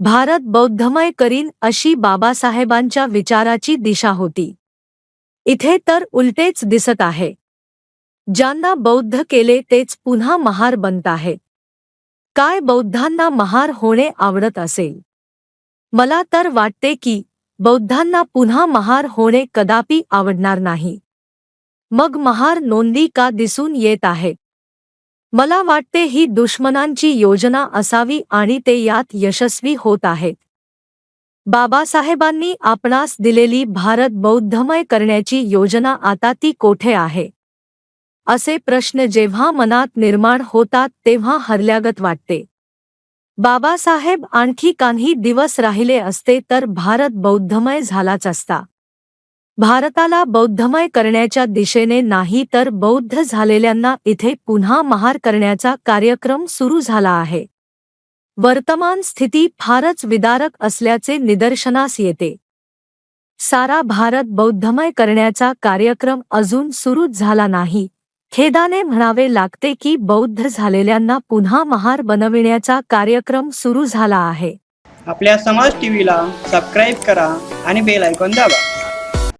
भारत बौद्धमय करीन अशी बाबासाहेबांच्या विचाराची दिशा होती. इथे तर उलटेच दिसत आहे. ज्यांना बौद्ध केले तेच पुन्हा महार बनत आहेत काय बौद्धांना महार होणे आवडत असेल? मला तर वाटते की बौद्धांना पुन्हा महार होणे कदापि आवडणार नाही. मग महार नोंदी का दिसून येत आहेत मला वाटते ही दुश्मनांची योजना असावी आणि ते यात यशस्वी होत आहेत. बाबासाहेबांनी आपणास दिलेली भारत बौद्धमय करण्याची योजना आता ती कोठे आहे? असे प्रश्न जेव्हा मनात निर्माण होतात तेव्हा हरल्यागत वाटते. बाबासाहेब आणखी काही दिवस राहिले असते तर भारत बौद्धमय झालाच असता. भारताला बौद्धमय करण्याच्या दिशेने नाही तर बौद्ध झालेल्यांना इथे पुन्हा महार करण्याचा कार्यक्रम सुरू झाला आहे. वर्तमान स्थिती फारच विदारक असल्याचे निदर्शनास येते. सारा भारत बौद्धमय करण्याचा कार्यक्रम अजून सुरूच झाला नाही. खेदाने म्हणावे लागते की बौद्ध झालेल्यांना पुन्हा महार बनविण्याचा कार्यक्रम सुरू झाला आहे. आपल्या समाज टीव्हीला सबस्क्राईब करा आणि बेल ऐकून दाबा.